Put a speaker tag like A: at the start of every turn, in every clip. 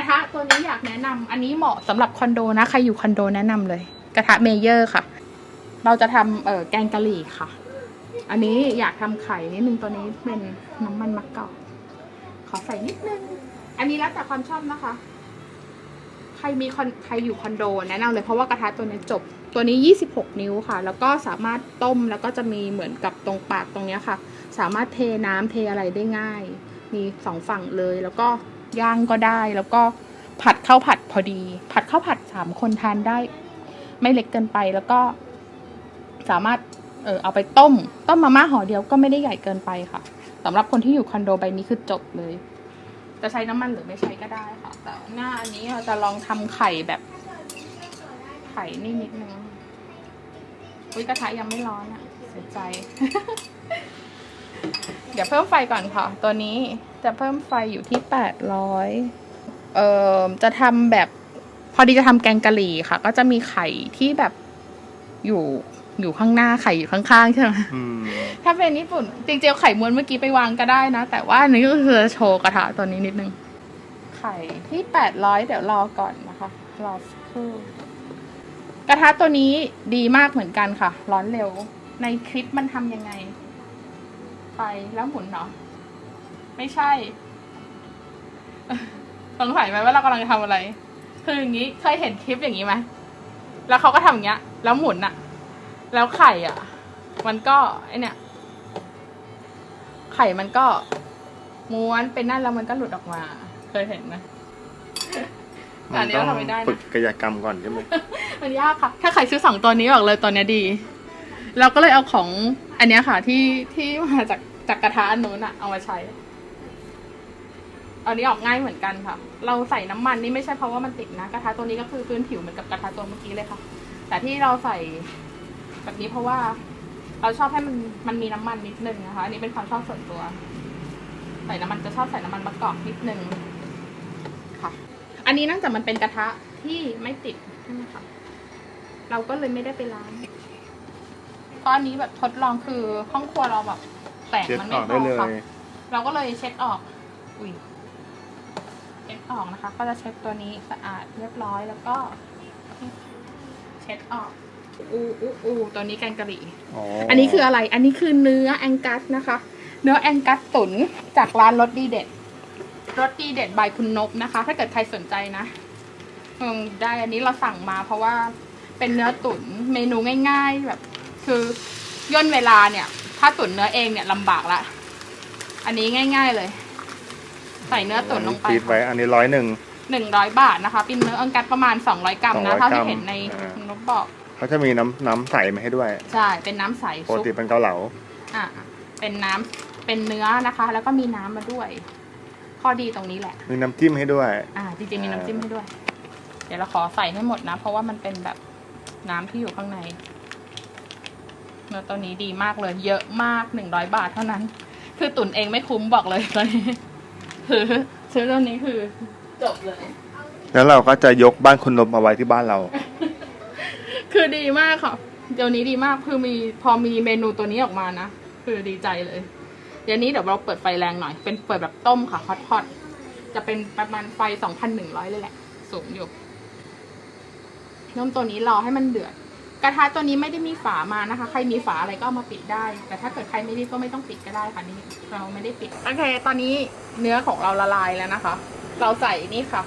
A: ระทะตัวนี้อยากแนะนำอันนี้เหมาะสำหรับคอนโดนะ ใครอยู่คอนโดแนะนำเลย กระทะเมเยอร์ค่ะ เราจะทำเอ่อแกงกะหรี่ค่ะ อันนี้อยากทำไข่นิดนึงตัวนี้เป็นน้ำมันมะกอกขอใส่นิดนึง อันนี้แล้วแต่ความชอบนะคะ ใครมีคอนใครอยู่คอนโดแนะนำเลยเพราะว่ากระทะตัวนี้จบ ตัวนี้ 26 นิ้วค่ะ แล้วก็สามารถต้มแล้วก็จะมีเหมือนกับตรงปากตรงนี้ค่ะ สามารถเทน้ำเทอะไรได้ง่าย มีสองฝั่งเลยแล้วก็ ย่างก็ได้ แล้วก็ผัดข้าวผัดพอดี ผัดข้าวผัดสามคนทานได้ ไม่เล็กเกินไปแล้วก็ สามารถเออเอาไปต้ม ต้มมาม่าห่อเดียวก็ไม่ได้ใหญ่เกินไปค่ะสำหรับคนที่อยู่คอนโดใบนี้คือจบเลย จะใช้น้ำมันหรือไม่ใช้ก็ได้ค่ะ แต่หน้าอันนี้เราจะลองทำไข่แบบ ไข่นี่นิดนึงอุ้ยกระทะยังไม่ร้อนอะเสียใจ เดี๋ยวเพิ่มไฟก่อนค่ะ ตัวนี้จะเพิ่มไฟอยู่ที่แปดร้อยเอ่อจะทำแบบ พอดีจะทำแกงกะหรี่ค่ะ ก็จะมีไข่ที่แบบอยู่อยู่ข้างหน้าไข่อยู่ข้างๆใช่ไหม
B: อืม
A: ถ้าเป็นญี่ปุ่นจริงๆเอาไข่ม้วนเมื่อกี้ไปวางก็ได้นะ แต่ว่าอันนี้ก็คือจะโชว์กระทะตัวนี้นิดนึง ไข่ที่แปดร้อยเดี๋ยวรอก่อนนะคะ รอสักครู่กระทะตัวนี้ดีมากเหมือนกันค่ะ ร้อนเร็ว ในคลิปมันทำยังไง ไปแล้วหมุนเนาะไม่ใช่สงสัยไหมว่าเรากำลังจะทำอะไร คืออย่างนี้เคยเห็นคลิปอย่างนี้ไหมแล้วเขาก็ทำอย่างเงี้ย แล้วหมุนอะแล้วไข่อะมันก็ไอเนี่ย ไข่มันก็ม้วนเป็นนั่นแล้วมันก็หลุดออกมา เคยเห็นไหมแต่อันนี้เราทำไม่ได้นะ
B: ฝึกกายกรรมก่อนใช่ไหม
A: มันยากค่ะ ถ้าใครซื้อสองตัวนี้บอกเลยตัวเนี้ยดี เราก็เลยเอาของอันเนี้ยค่ะที่ที่มาจาก จากกระทะอันนู้นอะเอามาใช้ อันนี้ออกง่ายเหมือนกันค่ะ เราใส่น้ำมันนี่ไม่ใช่เพราะว่ามันติดนะกระทะตัวนี้ก็คือพื้นผิวเหมือนกับกระทะตัวเมื่อกี้เลยค่ะ แต่ที่เราใส่แบบนี้เพราะว่า เราชอบให้มันมันมีน้ำมันนิดนึงนะคะอันนี้เป็นความชอบส่วนตัว ใส่น้ำมันจะชอบใส่น้ำมันมะกอกนิดนึงค่ะ อันนี้เนื่องจากมันเป็นกระทะที่ไม่ติดใช่ไหมคะเราก็เลยไม่ได้ไปล้างเพราะอันนี้แบบทดลองคือห้องครัวเราแบบ แสง
B: เช็ด
A: มัน
B: อ
A: ไม่
B: อก
A: พ
B: ได้
A: อ
B: เลย
A: ค่ะเราก็เลยเช็ดออก อุ้ยเช็ดออกนะคะ ก็จะเช็ดตัวนี้สะอาดเรียบร้อยแล้วก็ เช็ดออกอูอูอูตัวนี้แกงกะหรี่
B: อ๋อ
A: อั
B: อั
A: นนี้คืออะไร อันนี้คือเนื้อแองกัสนะคะ เนื้อแองกัสตุ๋นจากร้านรสดีเด็ด รสดีเด็ดบายคุณนบนะคะ ถ้าเกิดใครสนใจนะอืมได้อันนี้เราสั่งมาเพราะว่าเป็นเนื้อตุ๋นเมนูง่าย ๆ แบบ คือย่นเวลาเนี่ย ถ้าตุ๋นเนื้อเองเนี่ยลำบากละ อันนี้ง่าย ๆเลย ใส่เนื้อตุ๋นลงไป
B: ฟีดไว้อันนี้ร้อยหนึ่ง
A: หนึ่งร้อยบาทนะคะ เป็นเนื้อแองกัสประมาณสองร้อยกรัมนะ
B: 200
A: เท่าที่
B: กรัม
A: เห็นใน
B: อ่า
A: คุณนบบอก
B: เขาจะมีน้ำน้ำใสมาให้ด้วย
A: ใช่ เป็นน้ำใส
B: ปก
A: ซุป
B: ติเป็นเกาเหลา
A: อะเป็นน้ำเป็นเนื้อนะคะ แล้วก็มีน้ำมาด้วย ข้อดีตรงนี้แหละ
B: มีน้ำจิ้มให้ด้วย
A: อ่าจริงๆมีน้ำจิ้มให้ด้วย เดี๋ยวเราขอใส่ให้หมดนะ เพราะว่ามันเป็นแบบน้ำที่อยู่ข้างใน เนื้อตัวนี้ดีมากเลย เยอะมากหนึ่งร้อยบาทเท่านั้น คือตุนเองไม่คุ้มบอกเลยตอนนี้คือซื้อตัวนี้คือจบเลย
B: แล้วเราก็จะยกบ้านคุณนบมาไว้ที่บ้านเรา
A: คือดีมากค่ะ เดี๋ยวนี้ดีมากคือมีพอมีเมนูตัวนี้ออกมานะ คือดีใจเลย เดี๋ยวนี้เดี๋ยวเราเปิดไฟแรงหน่อย เป็นเปิดแบบต้มค่ะฮอตฮอตจะเป็นประมาณไฟสองพันหนึ่งร้อยเลยแหละ สูงอยู่น้มตัวนี้รอให้มันเดือด กระทะตัวนี้ไม่ได้มีฝามานะคะ ใครมีฝาอะไรก็เอามาปิดได้ แต่ถ้าเกิดใครไม่ได้ก็ไม่ต้องปิดก็ได้ค่ะนี่เราไม่ได้ปิด โอเค ตอนนี้เนื้อของเราละลายแล้วนะคะ เราใส่นี่ค่ะ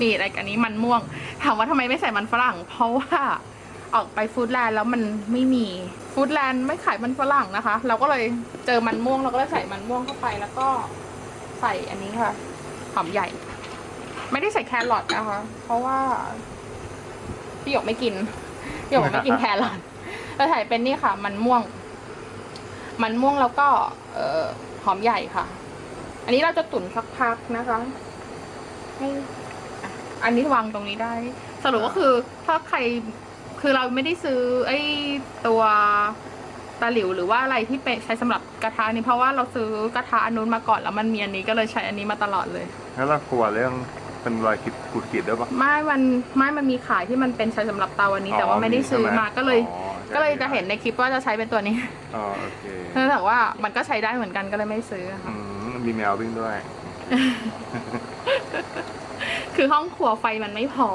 A: นี่อะไรกันนี้มันม่วง ถามว่าทำไมไม่ใส่มันฝรั่ง เพราะว่าออกไปฟู้ดแลนด์แล้วมันไม่มี ฟู้ดแลนด์ไม่ขายมันฝรั่งนะคะ เราก็เลยเจอมันม่วงเราก็เลยใส่มันม่วงเข้าไปแล้วก็ใส่อันนี้ค่ะหอมใหญ่ ไม่ได้ใส่แครอทนะคะ เพราะว่าพี่หยกไม่กิน หยกไม่กินแครอทเราใส่เป็นนี่ค่ะ มันม่วง มันม่วงแล้วก็เอ่อหอมใหญ่ค่ะ อันนี้เราจะตุ๋นสักพักนะคะให้อะอันนี้วางตรงนี้ได้ สรุปก็คือถ้าใครคือเราไม่ได้ซื้อ ไอ้ตัวตะหลิวหรือว่าอะไรที่เป็นใช้สำหรับกระทะนี้เพราะว่าเราซื้อกระทะอันนู้นมาก่อนแล้วมันมีอันนี้ก็เลยใช้อันนี้มาตลอดเลย
B: แล้วเรากลัวเรื่อง เป็นรอยขีดขูดขีดด้วยปะ
A: ไม่มันไม่มันมีขายที่มันเป็นใช้สำหรับเตาอันนี้แต่ว่าไม่ได้ซื้อมาก็เลย
B: อ๋อ
A: ก็เลยจะเห็นในคลิปว่าจะใช้เป็นตัวนี้
B: อ๋อโอเค
A: เนื่องจากว่ามันก็ใช้ได้เหมือนกันก็เลยไม่ซื้อค่ะ
B: อืมมีแมววิ่งด้วย
A: คือห้องครัวไฟมันไม่พอ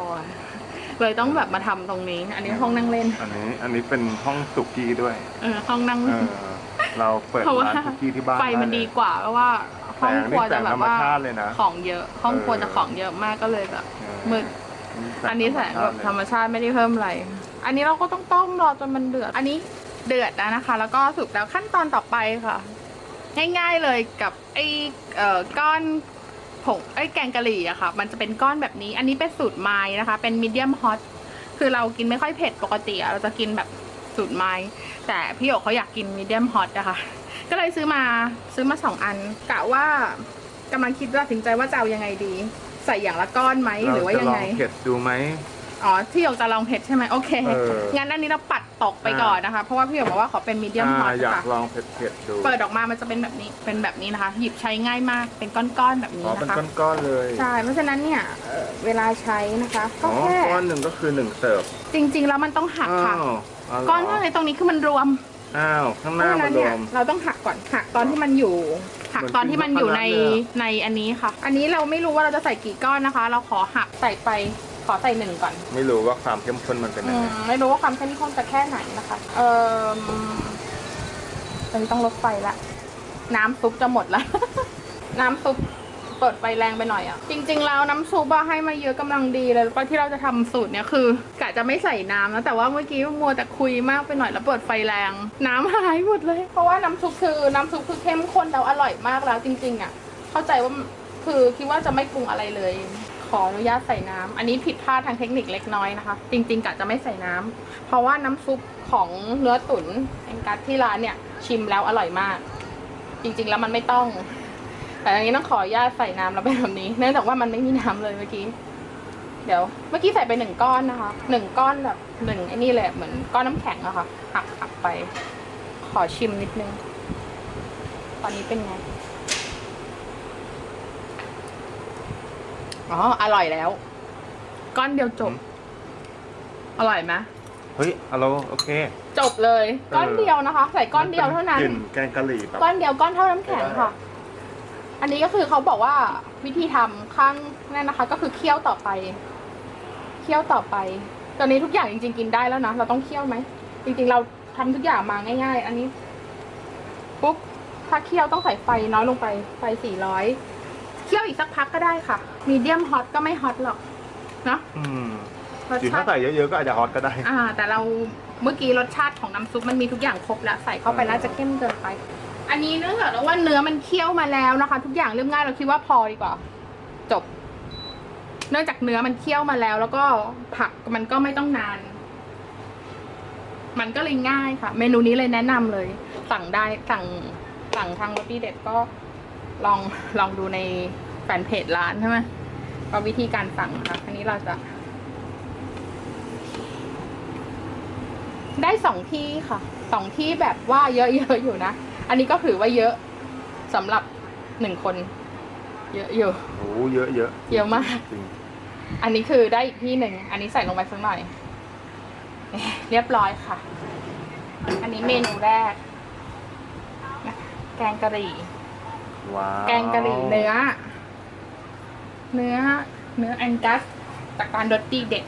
A: เลยต้องแบบมาทำตรงนี้ อันนี้ห้องนั่งเล่น
B: อันนี้อันนี้เป็นห้องสุกี้ด้วย
A: เออห้องนั่ง
B: เอ
A: เล่น
B: อเราเปิด
A: เพราะว่า
B: ร้านสุกี้ที่บ้าน
A: ไฟมัน
B: เลย
A: ดีกว่าเพราะว่า ห้องครัวจะแบบว่า
B: แสงนี่แสงธรรมชาติเลยนะ
A: ของเยอะ ห้องครัว
B: เออ
A: จะของเยอะมากก็เลยแบบ
B: เออ
A: มืดอันนี้แสงแบบธรรมชาติไม่ได้เพิ่มอะไร อันนี้เราก็ต้องต้มรอจนมันเดือด อันนี้เดือดแล้วนะคะ แล้วก็สุกแล้วขั้นตอนต่อไปค่ะ ง่ายๆเลยกับไอ้เอ่อก้อนผงไอ้แกงกะหรี่อะค่ะ มันจะเป็นก้อนแบบนี้ อันนี้เป็นสูตรไม้นะคะ เป็นมีเดียมฮอต คือเรากินไม่ค่อยเผ็ดปกติอะเราจะกินแบบสูตรไม้ แต่พี่โอเขาอยากกินมีเดียมฮอตนะคะ ก็เลยซื้อมาซื้อมาสองอันกะว่ากำลังคิดว่าตัดสินใจว่าจะเอายังไงดี ใส่อย่างละก้อนไหมหรือว่ายังไง
B: เจะลอเผ็ดดูไหม
A: อ๋อที่อยากจะลองเผ็ดใช่ไหมโอเค
B: เออ
A: งั้นอันนี้เราปัดตกไปก่อนนะคะ เพราะว่าพี่หยกบอกว่าขอเป็นมีเดียมฮอ
B: อ่า
A: ต
B: อยาก
A: ค่ะ
B: ลองเผ็ดเผ็ดๆดู
A: เปิดออกมามันจะเป็นแบบนี้เป็นแบบนี้นะคะ หยิบใช้ง่ายมากเป็นก้อนๆแบบ
B: อ๋
A: นี้
B: อเป็น
A: นะคะ
B: ก้อนๆเลย
A: ใช่เพราะฉะนั้นเนี่ยเอ่อเวลาใช้นะคะก็
B: อ๋อ
A: แค่
B: ก้อนหนึ่งก็คือหนึ่งเสิร์ฟ
A: จริง ๆ แล้วมันต้องหักค่ะ
B: อ้าวาวเหร
A: ก้อนข้างในตรงนี้คือมันรวม
B: อ้าวข้างห
A: เพราะ
B: น้า
A: ฉะ
B: มั
A: นั้นน
B: ร
A: เนี่
B: วยม
A: เราต้องหักก่อนหักตอนที่มันอยู่ หักตอนที่มันอยู่ใน
B: เหมือนกินช็อกโกแลตเลยอะ
A: ในอันนี้ค่ะ อันนี้เราไม่รู้ว่าเราจะใส่กี่ก้อนนะคะ เราขอหักใส่ไปขอใส่หนึ่งก่อน
B: ไม่รู้ว่าความเข้มข้นมันเป็นยั
A: อื
B: งไง
A: มไม่รู้ว่าความเข้มข้นจะแค่ไหนนะคะ เอ่อตอนนี้ต้องลดไฟละ น้ำซุปจะหมดละ น้ำซุป เปิดไฟแรงไปหน่อยอะจริง ๆ แล้วน้ำซุปอะให้มาเยอะกำลังดีเลยเพราะที่เราจะทำสูตรเนี้ยคือกะจะไม่ใส่น้ำนะแต่ว่าเมื่อกี้มัวแต่คุยมากไปหน่อยแล้วเปิดไฟแรง น้ำหายหมดเลย เพราะว่าน้ำซุปคือน้ำซุปคือเข้มข้นแล้วอร่อยมากแล้วจริง ๆอะ่ะเข้าใจว่าคือคิดว่าจะไม่ปรุงอะไรเลย ขออนุญาตใส่น้ำอันนี้ผิดพลาดทางเทคนิคเล็กน้อยนะคะ จริง ๆกะจะไม่ใส่น้ำเพราะว่าน้ำซุปของเนื้อตุ๋นแองกัสที่ร้านเนี่ยชิมแล้วอร่อยมาก จริง ๆ แล้วมันไม่ต้อง แต่อันนี้ต้องขออนุญาตใส่น้ำแล้วเป็นแบบนี้ เนื่องจากว่ามันไม่มีน้ำเลยเมื่อกี้ เดี๋ยว เมื่อกี้ใส่ไปหนึ่งก้อนนะคะหนึ่งก้อนแบบหนึ่งไอ้นี่เลยเหมือนก้อนน้ำแข็งอะค่ะหักหักไป ขอชิมนิดนึง ตอนนี้เป็นไง อ๋อ อร่อยแล้ว ก้อนเดียวจบ อร่อยไหม
B: เฮ้ยเอาเราโอเค
A: จบเลย ก้อน
B: เออ
A: เดียวนะคะ ใส่ก้อนเดียวเท่านั้น
B: กลิ่นแกงกะหรี่แบบ
A: ก้อนเดียวก้อนเท่าน้ำแข็ง
B: ไม่ได้
A: ค่ะ อันนี้ก็คือเขาบอกว่าวิธีทำข้างนั่นนะคะ ก็คือเคี่ยวต่อไป เคี่ยวต่อไป ตอนนี้ทุกอย่างจริง ๆ กินได้แล้วนะ เราต้องเคี่ยวไหม จริง ๆ เราทำทุกอย่างมาง่าย ๆ อันนี้ ปุ๊บ ถ้าเคี่ยวต้องใส่ไฟน้อยลงไป ไฟสี่ร้อย เคี่ยวอีกสักพักก็ได้ค่ะ มีเดียมฮอตก็ไม่ฮอตหรอกเนอะ
B: อืม
A: รส
B: หรือ
A: ชา
B: ถ้า
A: ติ
B: ใส่เยอะๆก็อาจจะฮอตก็ได้
A: อ่า แต่เราเมื่อกี้รสชาติของน้ำซุปมันมีทุกอย่างครบแล้ว ใส่เข้าไปแล้วจะเข้มเกินไป อันนี้เนื่องจากว่าเนื้อมันเคี่ยวมาแล้วนะคะ ทุกอย่างเรียบง่ายเราคิดว่าพอดีกว่า จบ เนื่องจากเนื้อมันเคี่ยวมาแล้ว แล้วก็ผักมันก็ไม่ต้องนาน มันก็เลยง่ายค่ะ เมนูนี้เลยแนะนำเลย สั่งได้สั่งสั่งทางรตี้เด็ดก็ลองลองดูในแฟนเพจร้านใช่ไหมก็วิธีการสั่งนะคะอันนี้เราจะ ได้สองที่ค่ะสองที่แบบว่าเยอะๆอยู่นะ อันนี้ก็ถือว่าเยอะสำหรับหนึ่งคน เยอะอยู่
B: โอ้เยอะเยอะ
A: เยอะมาก
B: จริง
A: อันนี้คือได้อีกที่หนึ่ง อันนี้ใส่ลงไปสักหน่อยเอ๊ะเรียบร้อยค่ะ อันนี้เมนูแรกนะคะแกงกะหรี่
B: ว้าว
A: แกงกะหรี่เนื้อ เนื้อ เนื้อแองกัสจากร้านดอตตี้เด็ด